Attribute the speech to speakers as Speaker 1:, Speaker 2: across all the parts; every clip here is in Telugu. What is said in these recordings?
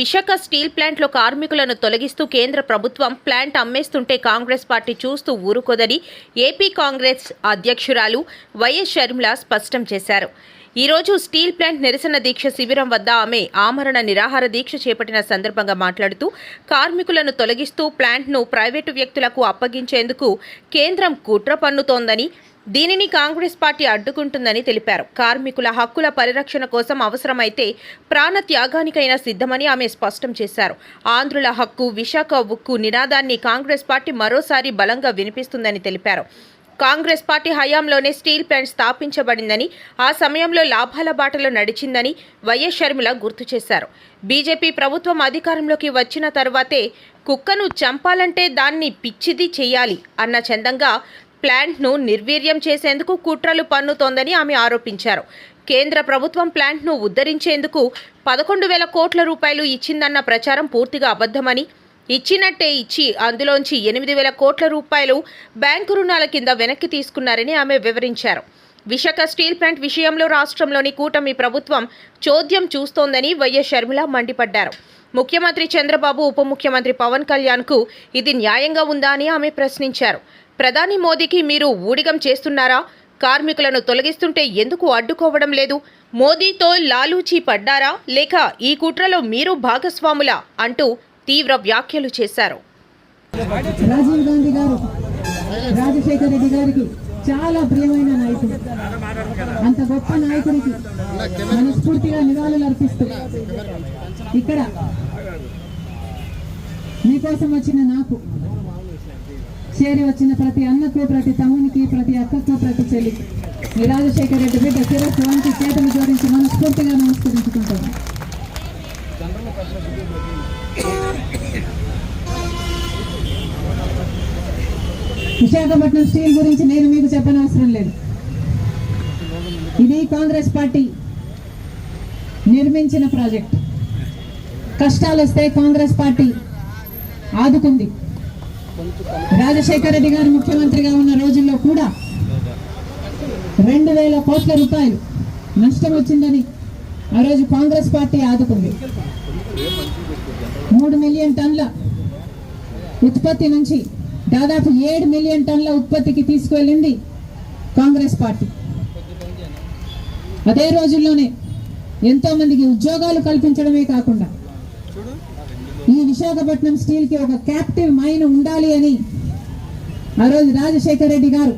Speaker 1: విశాఖ స్టీల్ ప్లాంట్లో కార్మికులను తొలగిస్తూ కేంద్ర ప్రభుత్వం ప్లాంట్ అమ్మేస్తుంటే కాంగ్రెస్ పార్టీ చూస్తూ ఊరుకోదని ఏపీ కాంగ్రెస్ అధ్యక్షురాలు వైఎస్ షర్మిల స్పష్టం చేశారు. ఈరోజు స్టీల్ ప్లాంట్ నిరసన దీక్ష శిబిరం వద్ద ఆమె ఆమరణ నిరాహార దీక్ష చేపట్టిన సందర్భంగా మాట్లాడుతూ కార్మికులను తొలగిస్తూ ప్లాంట్ను ప్రైవేటు వ్యక్తులకు అప్పగించేందుకు కేంద్రం కుట్ర పన్నుతోందని దీనిని కాంగ్రెస్ పార్టీ అడ్డుకుంటుందని తెలిపారు. కార్మికుల హక్కుల పరిరక్షణ కోసం అవసరమైతే ప్రాణ త్యాగానికైనా సిద్ధమని ఆమె స్పష్టం చేశారు. ఆంధ్రుల హక్కు విశాఖ ఉక్కు నినాదాన్ని కాంగ్రెస్ పార్టీ మరోసారి బలంగా వినిపిస్తుందని తెలిపారు. కాంగ్రెస్ పార్టీ హయాంలోనే స్టీల్ ప్లాంట్ స్థాపించబడిందని ఆ సమయంలో లాభాల బాటలో నడిచిందని వైఎస్ షర్మిల గుర్తు చేశారు. బీజేపీ ప్రభుత్వం అధికారంలోకి వచ్చిన తర్వాతే కుక్కను చంపాలంటే దాన్ని పిచ్చిది చేయాలి అన్న చందంగా ప్లాంట్ను నిర్వీర్యం చేసేందుకు కుట్రలు పన్నుతోందని ఆమె ఆరోపించారు. కేంద్ర ప్రభుత్వం ప్లాంట్ను ఉద్ధరించేందుకు పదకొండు వేల కోట్ల రూపాయలు ఇచ్చిందన్న ప్రచారం పూర్తిగా అబద్ధమని ఇచ్చినట్టే ఇచ్చి అందులోంచి ఎనిమిది వేల కోట్ల రూపాయలు బ్యాంకు రుణాల కింద వెనక్కి తీసుకున్నారని ఆమె వివరించారు. విశాఖ స్టీల్ ప్లాంట్ విషయంలో రాష్ట్రంలోని కూటమి ప్రభుత్వం చోద్యం చూస్తోందని వైఎస్ షర్మిల మండిపడ్డారు. ముఖ్యమంత్రి చంద్రబాబు ఉప ముఖ్యమంత్రి పవన్ కళ్యాణ్కు ఇది న్యాయంగా ఉందా అని ఆమె ప్రశ్నించారు. ప్రధాని మోదీకి మీరు ఊడిగం చేస్తున్నారా? కార్మికులను తొలగిస్తుంటే ఎందుకు అడ్డుకోవడం లేదు? మోదీతో లాలూచీ పడ్డారా? లేక ఈ కుట్రలో మీరు భాగస్వాములా? అంటూ తీవ్ర వ్యాఖ్యలు చేశారు.
Speaker 2: రాజీవ్ గాంధీ గారు రాజశేఖర రెడ్డి గారికి చాలా ప్రియమైన నాయకుడు. అంత గొప్ప నాయకుడికి మనస్ఫూర్తిగా నివాళులు అర్పిస్తూ ఇక్కడ మీకోసం వచ్చిన నాకు చేరి వచ్చిన ప్రతి అన్నకు ప్రతి తమ్మునికి ప్రతి అక్కకు ప్రతి చెల్లికి. మీ రాజశేఖర రెడ్డి బిడ్డ శిరస్సు వంటి చేతులు జోడించి మనస్ఫూర్తిగా నమస్కరించుకుంటాను. విశాఖపట్నం స్టీల్ గురించి నేను మీకు చెప్పనవసరం లేదు. ఇది కాంగ్రెస్ పార్టీ నిర్మించిన ప్రాజెక్ట్. కష్టాలు వస్తే కాంగ్రెస్ పార్టీ ఆదుకుంది. రాజశేఖర రెడ్డి గారు ముఖ్యమంత్రిగా ఉన్న రోజుల్లో కూడా రెండు వేల కోట్ల రూపాయలు నష్టం వచ్చిందని ఆ రోజు కాంగ్రెస్ పార్టీ ఆదుకుంది. మూడు మిలియన్ టన్ల ఉత్పత్తి నుంచి దాదాపు ఏడు మిలియన్ టన్ల ఉత్పత్తికి తీసుకువెళ్ళింది కాంగ్రెస్ పార్టీ. అదే రోజుల్లోనే ఎంతో మందికి ఉద్యోగాలు కల్పించడమే కాకుండా ఈ విశాఖపట్నం స్టీల్కి ఒక క్యాప్టివ్ మైన్ ఉండాలి అని ఆ రోజు రాజశేఖర రెడ్డి గారు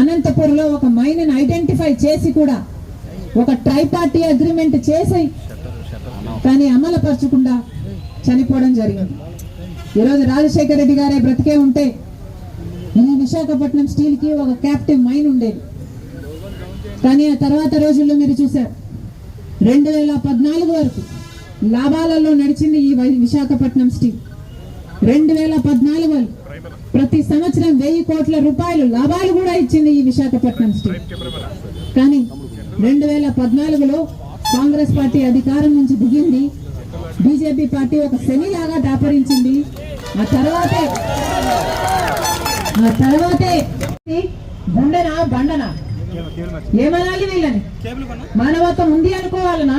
Speaker 2: అనంతపురంలో ఒక మైన్ ఐడెంటిఫై చేసి కూడా ఒక ట్రైపార్టీ అగ్రిమెంట్ చేసి కానీ అమలుపరచకుండా చనిపోవడం జరిగింది. ఈరోజు రాజశేఖర రెడ్డి గారే బ్రతికే ఉంటే ఈ విశాఖపట్నం స్టీల్కి ఒక క్యాప్టివ్ మైన్ ఉండేది. కానీ ఆ తర్వాత రోజుల్లో మీరు చూశారు. రెండు వేల పద్నాలుగు వరకు లాభాలలో నడిచింది ఈ వై- విశాఖపట్నం స్టీల్. రెండు వేల పద్నాలుగు వరకు ప్రతి సంవత్సరం వెయ్యి కోట్ల రూపాయలు లాభాలు కూడా ఇచ్చింది ఈ విశాఖపట్నం స్టీల్. కానీ రెండు వేల పద్నాలుగులో కాంగ్రెస్ పార్టీ అధికారం నుంచి దిగింది బీజేపీ పార్టీ ఒక శనిలాగా దాపరించింది. ఆ తర్వాతే ఆ తర్వాతే గుండెనా బండనా? ఏమనాలి వీళ్ళని? మానవత్వం ఉంది అనుకోవాలనా?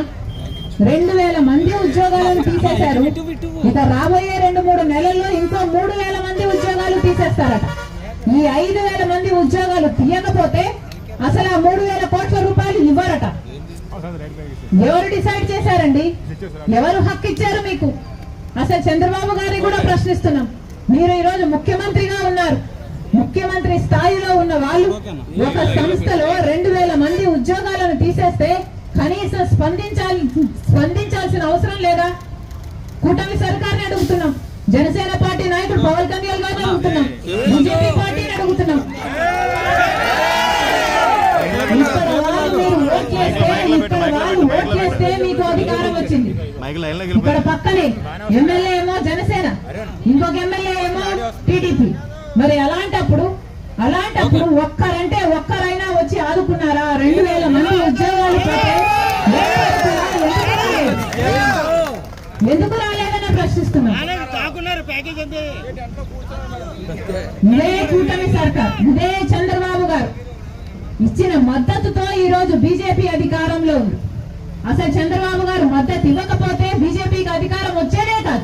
Speaker 2: రెండు వేల మంది ఉద్యోగాలను తీసేశారు. ఇక రాబోయే రెండు మూడు నెలల్లో ఇంకో మూడు వేల మంది ఉద్యోగాలు తీసేస్తారట. ఈ ఐదు వేల మంది ఉద్యోగాలు తీయకపోతే అసలు ఆ మూడు వేల కోట్ల రూపాయలు ఇవ్వరట. ఎవరు డిసైడ్ చేశారండి? ఎవరు హక్కు ఇచ్చారు మీకు? అసలు చంద్రబాబు గారిని కూడా ప్రశ్నిస్తున్నాం. మీరు ఈ రోజు ముఖ్యమంత్రిగా ఉన్నారు. ముఖ్యమంత్రి స్థాయిలో ఉన్న వాళ్ళు ఒక సంస్థలో రెండు వేల మంది ఉద్యోగాలను తీసేస్తే కనీసం స్పందించాలి స్పందించాల్సిన అవసరం లేదా? కూటమి సర్కార్ని అడుగుతున్నాం. జనసేన పార్టీ నాయకుడు పవన్ కళ్యాణ్ గారిని అడుగుతున్నాం. బీజేపీ పార్టీని అడుగుతున్నాం ఇక్కడ వాళ్ళు మీరు ఓట్ చేస్తే ఇక్కడ వాళ్ళు ఓట్ చేస్తే మీకు అధికారం వచ్చింది.
Speaker 3: మైక్ లైన్లోకి
Speaker 2: ఇక్కడ పక్కనే ఎమ్మెల్యే ఏమో జనసేన ఇంకొక ఎమ్మెల్యే ఏమో టీడీపీ. మరి అలాంటప్పుడు అలాంటప్పుడు ఒక్కరంటే ఒక్కరైనా వచ్చి ఆదుకున్నారా? రెండు వేల మంది ఉద్యోగాలు ఎందుకు రాలేదని ప్రశ్నిస్తున్నాం.
Speaker 3: తాకున్నారు ప్యాకేజ్ అంతే.
Speaker 2: ఇదే కూటమి సర్కార్ ఇదే చంద్రబాబు గారు. ఇచ్చిన మద్దతుతో ఈ రోజు బీజేపీ అధికారంలో ఉంది. అసలు చంద్రబాబు గారు మద్దతు ఇవ్వకపోతే బీజేపీకి అధికారం వచ్చేదే కాదు.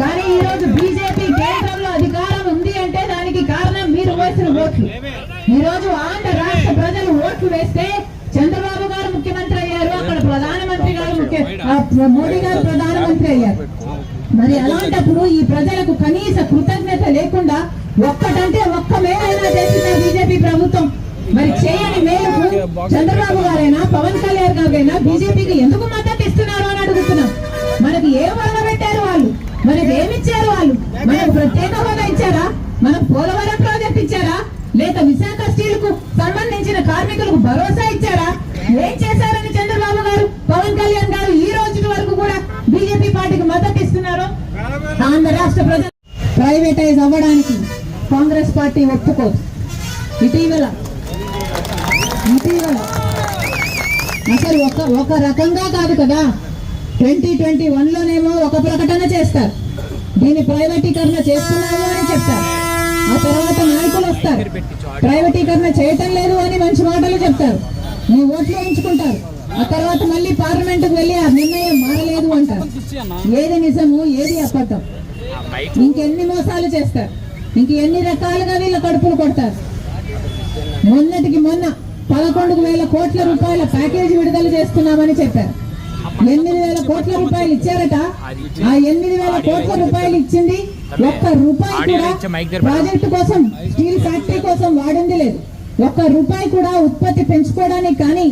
Speaker 2: కానీ ఈ రోజు బీజేపీ కేంద్రంలో అధికారం ఉంది అంటే దానికి కారణం మీరు వేసిన ఓట్లు. ఈ రోజు ఆంధ్ర రాష్ట్ర ప్రజలు ఓట్లు వేస్తే చంద్రబాబు గారు ముఖ్యమంత్రి అయ్యారు అక్కడ ప్రధానమంత్రి గారు ముఖ్య మోడీ గారు ప్రధానమంత్రి అయ్యారు. మరి అలాంటప్పుడు ఈ ప్రజలకు కనీస కృతజ్ఞత లేకుండా ఒక్కటంటే ఒక్క మేలైనా చేసిందా బీజేపీ ప్రభుత్వం? మరి చేయని మేలుకు చంద్రబాబు గారైనా పవన్ కళ్యాణ్ గారైనా బీజేపీకి ఎందుకు మద్దతు ఇస్తున్నారు అని అడుగుతున్నాం. మనకి ఏం పెట్టారు వాళ్ళు? మనకి ఏమిచ్చారు వాళ్ళు? మనకు ప్రత్యేక హోదా ఇచ్చారా? మనకు పోలవరం ప్రాజెక్ట్ ఇచ్చారా? లేక విశాఖ స్టీల్కు సంబంధించిన కార్మికులకు భరోసా ఇచ్చారా? ఏం చేశారని చంద్రబాబు గారు పవన్ కళ్యాణ్ గారు ఈ రోజు వరకు కూడా బీజేపీ పార్టీకి మద్దతు ఇస్తున్నారు? ఆంధ్ర రాష్ట్ర ప్రజలు ప్రైవేటైజ్ అవ్వడానికి కాంగ్రెస్ పార్టీ ఒప్పుకోదు. ఇటీవల అసలు ఒక ఒక రకంగా కాదు కదా. ట్వంటీ ట్వంటీ వన్లోనేమో ఒక ప్రకటన చేస్తారు. దీన్ని ప్రైవేటీకరణ చేస్తున్నాము అని చెప్తారు. ఆ తర్వాత నాయకులు వస్తారు. ప్రైవేటీకరణ చేయటం లేదు అని మంచి మాటలు చెప్తారు. మీ ఓట్లు ఉంచుకుంటారు ఆ తర్వాత మళ్ళీ పార్లమెంట్కి వెళ్ళి ఆ నిర్ణయం మారలేదు అంటారు. ఏది నిజము ఏది అబద్ధం? ఇంకెన్ని మోసాలు చేస్తారు? ఇంక ఎన్ని రకాలుగా వీళ్ళ కడుపులు కొడతారు? మొన్నటికి మొన్న పదకొండు వేల కోట్ల రూపాయల ప్యాకేజీ విడుదల చేస్తున్నామని చెప్పారు. ఎనిమిది వేల కోట్ల రూపాయలు ఇచ్చారట. ఆ ఎనిమిది వేల కోట్ల రూపాయలు ఇచ్చింది ఒక్క రూపాయి కూడా ప్రాజెక్టు కోసం స్టీల్ ఫ్యాక్టరీ కోసం వాడింది లేదు. ఒక్క రూపాయి కూడా ఉత్పత్తి పెంచుకోవడానికి కానీ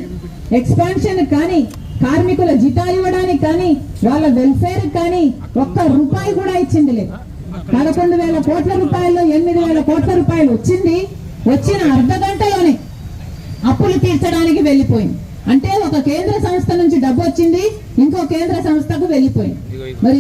Speaker 2: ఎక్స్పాన్షన్ కానీ కార్మికుల జీతాలు ఇవ్వడానికి కానీ వాళ్ళ వెల్ఫేర్ కానీ ఒక్క రూపాయి కూడా ఇచ్చింది లేదు. పదకొండు వేల కోట్ల రూపాయల్లో ఎనిమిది వేల కోట్ల రూపాయలు వచ్చింది. వచ్చిన అర్ధ గంటలోనే అప్పులు తీర్చడానికి వెళ్ళిపోయింది. అంటే ఒక కేంద్ర సంస్థ నుంచి డబ్బు వచ్చింది ఇంకో కేంద్ర సంస్థకు వెళ్ళిపోయింది. మరి